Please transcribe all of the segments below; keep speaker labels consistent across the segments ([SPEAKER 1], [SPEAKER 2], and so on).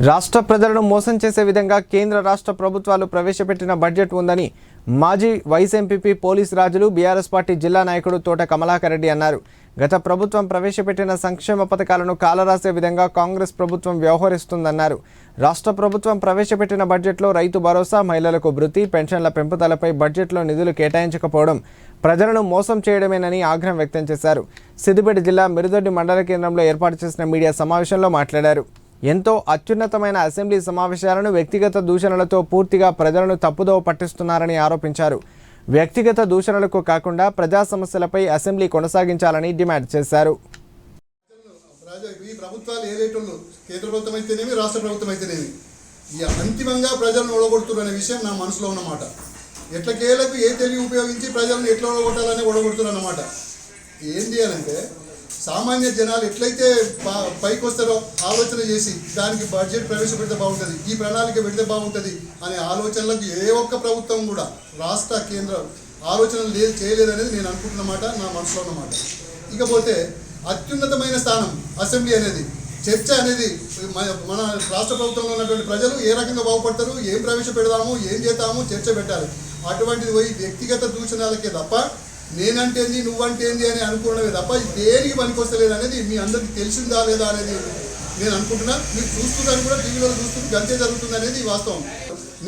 [SPEAKER 1] రాష్ట్ర ప్రజలను మోసం చేసే విధంగా కేంద్ర రాష్ట్ర ప్రభుత్వాలు ప్రవేశపెట్టిన బడ్జెట్ ఉందని మాజీ వైస్ ఎంపీపీ పోలీస్ రాజులు బీఆర్ఎస్ పార్టీ జిల్లా నాయకుడు తోట కమలాకర్ రెడ్డి అన్నారు. గత ప్రభుత్వం ప్రవేశపెట్టిన సంక్షేమ పథకాలను కాలరాసే విధంగా కాంగ్రెస్ ప్రభుత్వం వ్యవహరిస్తుందన్నారు. రాష్ట్ర ప్రభుత్వం ప్రవేశపెట్టిన బడ్జెట్లో రైతు భరోసా మహిళలకు వృత్తి పెన్షన్ల పెంపుదలపై బడ్జెట్లో నిధులు కేటాయించకపోవడం ప్రజలను మోసం చేయడమేనని ఆగ్రహం వ్యక్తం చేశారు. సిద్దిపేట జిల్లా మిరుదొడ్డి మండల కేంద్రంలో ఏర్పాటు చేసిన మీడియా సమావేశంలో మాట్లాడారు. ఎంతో అత్యున్నతమైన అసెంబ్లీ సమావేశాలను వ్యక్తిగత దూషణలతో పూర్తిగా ప్రజలను తప్పుదోవ పట్టిస్తున్నారని ఆరోపించారు. వ్యక్తిగత దూషణలకు కాకుండా ప్రజా సమస్యలపై అసెంబ్లీ కొనసాగించాలని డిమాండ్ చేశారు.
[SPEAKER 2] రాజా ఈ ప్రభుత్వాలు ఏలేటోళ్ళు కేంద్ర ప్రభుత్వం అయితేనేమి రాష్ట్ర ప్రభుత్వం అయితేనేమి ఈ అంతిమంగా ప్రజలను ఓడగొడుతున్నారు విషయం నా మనసులో ఉన్నమాట. ఎట్లకేలకు ఏ తెలివి ఉపయోగించి ప్రజలను ఎట్లా ఓడగొట్టాలని ఓడగొడుతున్నారు అన్నమాట ఏంటి అని అంటే సామాన్య జనాలు ఎట్లయితే పైకి వస్తారో ఆలోచన చేసి దానికి బడ్జెట్ ప్రవేశపెడితే బాగుంటుంది ఈ ప్రణాళిక పెడితే బాగుంటుంది అనే ఆలోచనలకు ఏ ఒక్క ప్రభుత్వం కూడా రాష్ట్ర కేంద్ర ఆలోచనలు లేదు చేయలేదనేది నేను అనుకుంటున్నమాట నా మనసులో ఉన్నమాట ఇకపోతే అత్యున్నతమైన స్థానం అసెంబ్లీ అనేది చర్చ అనేది మన- రాష్ట్ర ప్రభుత్వంలో ఉన్నటువంటి ప్రజలు ఏ రకంగా బాగుపడతారు ఏం ప్రవేశపెడదాము ఏం చేద్దాము చర్చ పెట్టాలి. అటువంటిది పోయి వ్యక్తిగత దూషణాలకే తప్ప నేనంటేంది నువ్వంటేంది అని అనుకోవడమే తప్ప ఇది దేనికి పనికొస్తలేదు అనేది మీ అందరికీ తెలిసిందా లేదా అనేది నేను అనుకుంటున్నా. మీరు చూస్తున్నారు కూడా టీవీలో చూస్తుంది గంతే జరుగుతుంది అనేది వాస్తవం.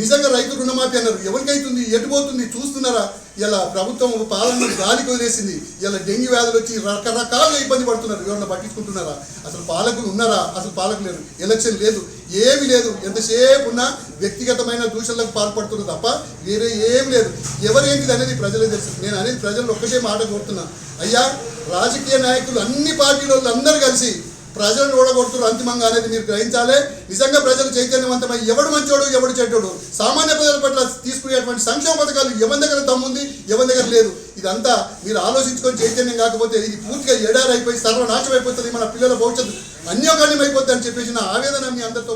[SPEAKER 2] నిజంగా రైతు రుణమాఫీ అన్నారు. ఎవరికైతుంది? ఎటు పోతుంది? చూస్తున్నారా? ఇలా ప్రభుత్వం పాలన గాలికి వదిలేసింది ఇలా డెంగ్యూ వ్యాధులు వచ్చి రకరకాలుగా ఇబ్బంది పడుతున్నారు. ఎవరన్నా పట్టించుకుంటున్నారా? అసలు పాలకులు ఉన్నారా? అసలు పాలకులు లేరు. ఎలక్షన్ లేదు. ఏమీ లేదు. ఎంతసేపు ఉన్నా వ్యక్తిగతమైన దూషణలకు పాల్పడుతున్నారు తప్ప వేరే ఏం లేదు. ఎవరేంటిది అనేది ప్రజలే తెలుసు. నేను అనేది ప్రజలు ఒక్కటే మాట కోరుతున్నా. అయ్యా రాజకీయ నాయకులు అన్ని పార్టీల వాళ్ళు అందరూ కలిసి ప్రజలను ఓడగొడుతున్నారు అంతిమంగా అనేది మీరు గ్రహించాలి. నిజంగా ప్రజలు చైతన్యవంతమై ఎవడు మంచోడు ఎవడు చెడ్డోడు. సామాన్య ప్రజల పట్ల తీసుకునేటువంటి సంక్షేమ పథకాలు ఎవరి దగ్గర దమ్ముంది ఎవరి దగ్గర లేదు. ఇదంతా మీరు ఆలోచించుకొని చైతన్యం కాకపోతే ఇది పూర్తిగా ఎడారైపోయి సర్వనాశం అయిపోతుంది మన పిల్లల భవిష్యత్తు. అన్యోగాన్యం అయిపోతుంది అని చెప్పేసి నా ఆవేదన మీ అందరితో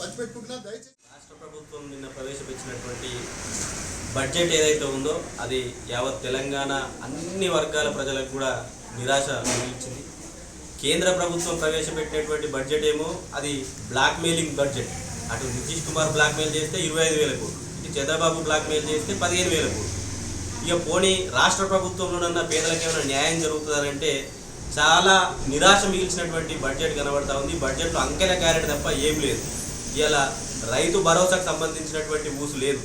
[SPEAKER 2] పంచిపెట్టుకుంటున్నా. దయచేసి
[SPEAKER 3] రాష్ట్ర ప్రభుత్వం నిన్న ప్రవేశపెట్టినటువంటి బడ్జెట్ ఏదైతే ఉందో అది యావత్ తెలంగాణ అన్ని వర్గాల ప్రజలకు కూడా నిరాశ మిగిల్చింది కేంద్ర ప్రభుత్వం ప్రవేశపెట్టినటువంటి బడ్జెట్ ఏమో అది బ్లాక్మెయిలింగ్ బడ్జెట్ అటు నితీష్ కుమార్ బ్లాక్మెయిల్ చేస్తే ఇరవై ఐదు వేల కోట్లు. ఇటు చంద్రబాబు బ్లాక్మెయిల్ చేస్తే పదిహేను వేల కోట్లు. ఇక పోనీ రాష్ట్ర ప్రభుత్వంలోనన్న పేదలకు ఏమైనా న్యాయం జరుగుతుందనంటే చాలా నిరాశ మిగిల్చినటువంటి బడ్జెట్ కనబడతా ఉంది. బడ్జెట్లో అంకెల క్యారెట్ తప్ప ఏం లేదు. ఇలా రైతు భరోసాకు సంబంధించినటువంటి ఊసు లేదు.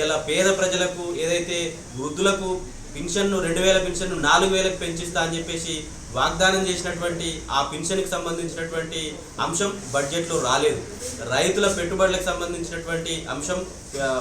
[SPEAKER 3] ఇలా పేద ప్రజలకు ఏదైతే వృద్ధులకు పింఛన్ను రెండు వేల పెన్షన్ను నాలుగు వేలకు పెంచిస్తా అని చెప్పేసి వాగ్దానం చేసినటువంటి ఆ పెన్షన్కి సంబంధించినటువంటి అంశం బడ్జెట్లో రాలేదు. రైతుల పెట్టుబడులకు సంబంధించినటువంటి అంశం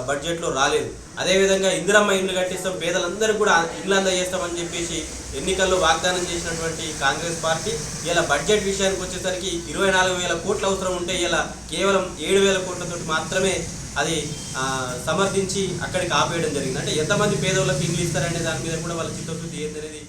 [SPEAKER 3] బడ్జెట్లో రాలేదు. అదేవిధంగా ఇందిరమ్మ ఇండ్లు కట్టిస్తాం పేదలందరూ కూడా ఇండ్లు అందజేస్తామని చెప్పేసి ఎన్నికల్లో వాగ్దానం చేసినటువంటి కాంగ్రెస్ పార్టీ. ఇలా బడ్జెట్ విషయానికి వచ్చేసరికి ఇరవై నాలుగు వేల కోట్ల అవసరం ఉంటే ఇలా కేవలం ఏడు వేల కోట్లతో మాత్రమే అది ఆ, సమర్థించి అక్కడికి ఆపేయడం జరిగింది. అంటే ఎంతమంది పేదవులకు ఇండ్లు ఇస్తారనే దాని మీద కూడా వాళ్ళ చిత్తశుద్ధి ఏందనేది